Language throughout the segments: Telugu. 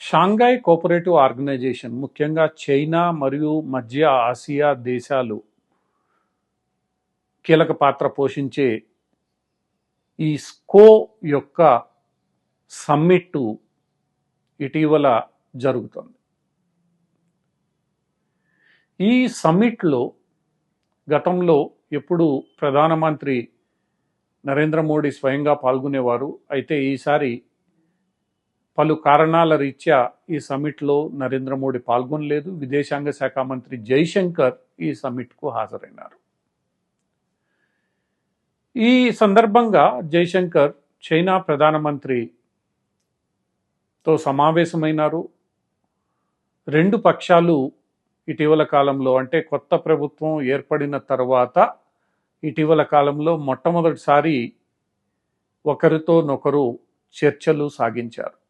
షాంఘాయ్ కోఆపరేటివ్ ఆర్గనైజేషన్ ముఖ్యంగా చైనా మరియు మధ్య ఆసియా దేశాలు కీలక పాత్ర పోషించే ఈ స్కో యొక్క సమ్మిట్టు ఇటీవల జరుగుతుంది. ఈ సమ్మిట్లో గతంలో ఎప్పుడు ప్రధానమంత్రి నరేంద్ర మోడీ స్వయంగా పాల్గొనేవారు. అయితే ఈసారి పలు కారణాల రీత్యా ఈ సమ్మిట్లో నరేంద్ర మోడీ పాల్గొనలేదు. విదేశాంగ శాఖ మంత్రి జైశంకర్ ఈ సమ్మిట్కు హాజరైనారు. ఈ సందర్భంగా జైశంకర్ చైనా ప్రధానమంత్రితో సమావేశమైనారు. రెండు పక్షాలు ఇటీవల కాలంలో అంటే కొత్త ప్రభుత్వం ఏర్పడిన తర్వాత ఇటీవల కాలంలో మొట్టమొదటిసారి ఒకరితోనొకరు చర్చలు సాగించారు.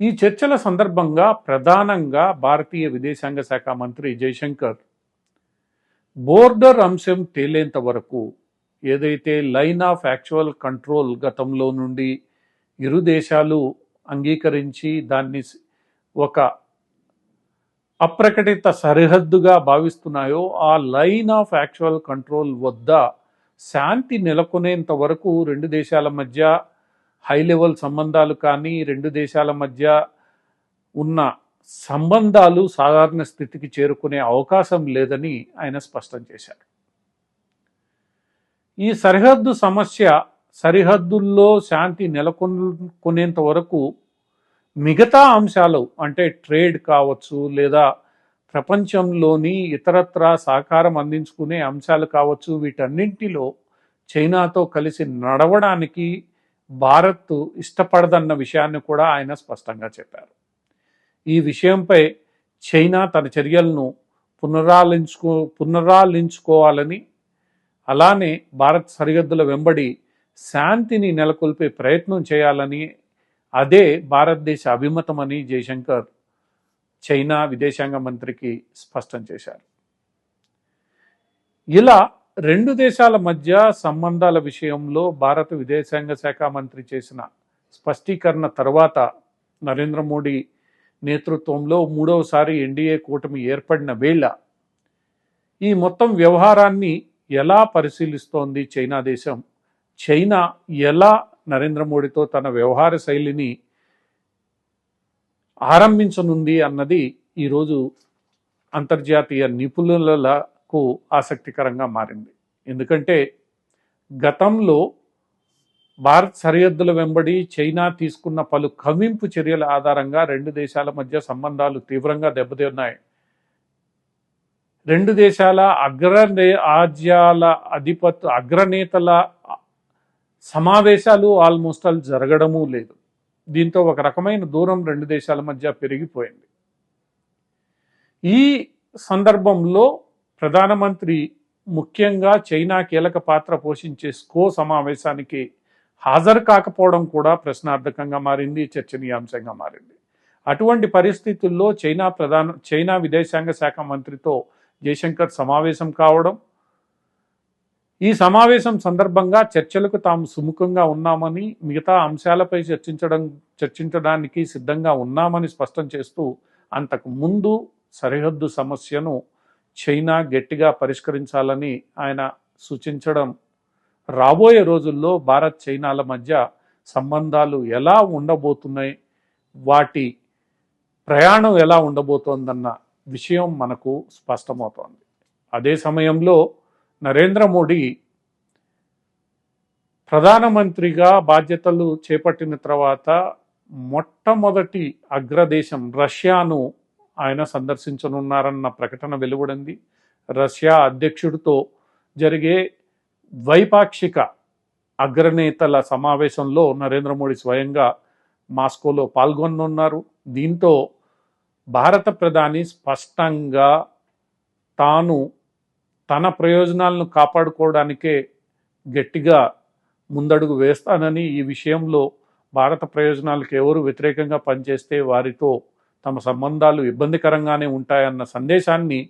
ఈ చర్చల సందర్భంగా ప్రధానంగా భారతీయ విదేశాంగ శాఖ మంత్రి జైశంకర్ బోర్డర్ అంశం తేలేంత వరకు ఏదైతే లైన్ ఆఫ్ యాక్చువల్ కంట్రోల్ గతంలో నుండి ఇరు దేశాలు అంగీకరించి దాన్ని ఒక అప్రకటిత సరిహద్దుగా భావిస్తున్నాయో ఆ లైన్ ఆఫ్ యాక్చువల్ కంట్రోల్ వద్ద శాంతి నెలకొనేంత వరకు రెండు దేశాల మధ్య హై లెవెల్ సంబంధాలు కానీ రెండు దేశాల మధ్య ఉన్న సంబంధాలు సాధారణ స్థితికి చేరుకునే అవకాశం లేదని ఆయన స్పష్టం చేశారు. ఈ సరిహద్దు సమస్య సరిహద్దుల్లో శాంతి నెలకొనేంత వరకు మిగతా అంశాలు అంటే ట్రేడ్ కావచ్చు లేదా ప్రపంచంలోని ఇతరత్రా సహకారం అందించుకునే అంశాలు కావచ్చు వీటన్నింటిలో చైనాతో కలిసి నడవడానికి భారత్ ఇష్టపడదన్న విషయాన్ని కూడా ఆయన స్పష్టంగా చెప్పారు. ఈ విషయంపై చైనా తన చర్యలను పునరాలించుకో పునరాలించుకోవాలని అలానే భారత్ సరిహద్దుల వెంబడి శాంతిని నెలకొల్పే ప్రయత్నం చేయాలని అదే భారతదేశ అభిమతమని జయశంకర్ చైనా విదేశాంగ మంత్రికి స్పష్టం చేశారు. ఇలా రెండు దేశాల మధ్య సంబంధాల విషయంలో భారత విదేశాంగ శాఖ మంత్రి చేసిన స్పష్టీకరణ తర్వాత నరేంద్ర మోడీ నేతృత్వంలో మూడవసారి ఎన్డీఏ కూటమి ఏర్పడిన వేళ ఈ మొత్తం వ్యవహారాన్ని ఎలా పరిశీలిస్తోంది చైనా దేశం? చైనా ఎలా నరేంద్ర మోడీతో తన వ్యవహార శైలిని ఆరంభించనుంది అన్నది ఈరోజు అంతర్జాతీయ నిపుణుల నాకు ఆసక్తికరంగా మారింది. ఎందుకంటే గతంలో భారత్ సరిహద్దుల వెంబడి చైనా తీసుకున్న పలు కవింపు చర్యల ఆధారంగా రెండు దేశాల మధ్య సంబంధాలు తీవ్రంగా దెబ్బతిన్నాయి. రెండు దేశాల అగ్ర ఆజ్యాల అధిపత్ అగ్రనేతల సమావేశాలు ఆల్మోస్ట్ ఆల్ జరగడము లేదు. దీంతో ఒక రకమైన దూరం రెండు దేశాల మధ్య పెరిగిపోయింది. ఈ సందర్భంలో ప్రధానమంత్రి ముఖ్యంగా చైనా కీలక పాత్ర పోషించే స్కో సమావేశానికి హాజరు కాకపోవడం కూడా ప్రశ్నార్థకంగా మారింది చర్చనీయాంశంగా మారింది. అటువంటి పరిస్థితుల్లో చైనా ప్రధాన చైనా విదేశాంగ శాఖ మంత్రితో జయశంకర్ సమావేశం కావడం ఈ సమావేశం సందర్భంగా చర్చలకు తాము సుముఖంగా ఉన్నామని మిగతా అంశాలపై చర్చించడం చర్చించడానికి సిద్ధంగా ఉన్నామని స్పష్టం చేస్తూ అంతకు ముందు సరిహద్దు సమస్యను చైనా గట్టిగా పరిష్కరించాలని ఆయన సూచించడం రాబోయే రోజుల్లో భారత్ చైనాల మధ్య సంబంధాలు ఎలా ఉండబోతున్నాయి వాటి ప్రయాణం ఎలా ఉండబోతోందన్న విషయం మనకు స్పష్టమవుతోంది. అదే సమయంలో నరేంద్ర మోడీ ప్రధానమంత్రిగా బాధ్యతలు చేపట్టిన తర్వాత మొట్టమొదటి అగ్రదేశం రష్యాను ఆయన సందర్శించనున్నారన్న ప్రకటన వెలువడింది. రష్యా అధ్యక్షుడితో జరిగే ద్వైపాక్షిక అగ్రనేతల సమావేశంలో నరేంద్ర మోడీ స్వయంగా మాస్కోలో పాల్గొనున్నారు దీంతో భారత ప్రధాని స్పష్టంగా తాను తన ప్రయోజనాలను కాపాడుకోవడానికే గట్టిగా ముందడుగు వేస్తానని ఈ విషయంలో భారత ప్రయోజనాలకు ఎవరు వ్యతిరేకంగా పనిచేస్తే వారితో తమ సంబంధాలు ఇబ్బందికరంగానే ఉంటాయన్న సందేశాన్ని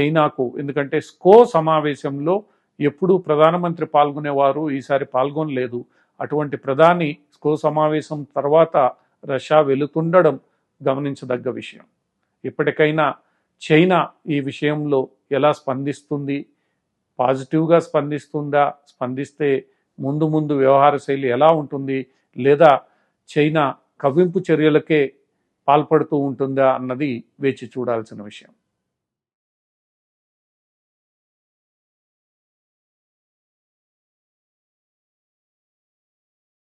చైనాకు ఎందుకంటే స్కో సమావేశంలో ఎప్పుడూ ప్రధానమంత్రి పాల్గొనేవారు ఈసారి పాల్గొనలేదు. అటువంటి ప్రధాని స్కో సమావేశం తర్వాత రష్యా వెళుతుండడం గమనించదగ్గ విషయం. ఇప్పటికైనా చైనా ఈ విషయంలో ఎలా స్పందిస్తుంది? పాజిటివ్గా స్పందిస్తుందా? స్పందిస్తే ముందు ముందు వ్యవహార శైలి ఎలా ఉంటుంది? లేదా చైనా కవ్వింపు చర్యలకే పాల్పడుతూ ఉంటుందా అన్నది వేచి చూడాల్సిన విషయం.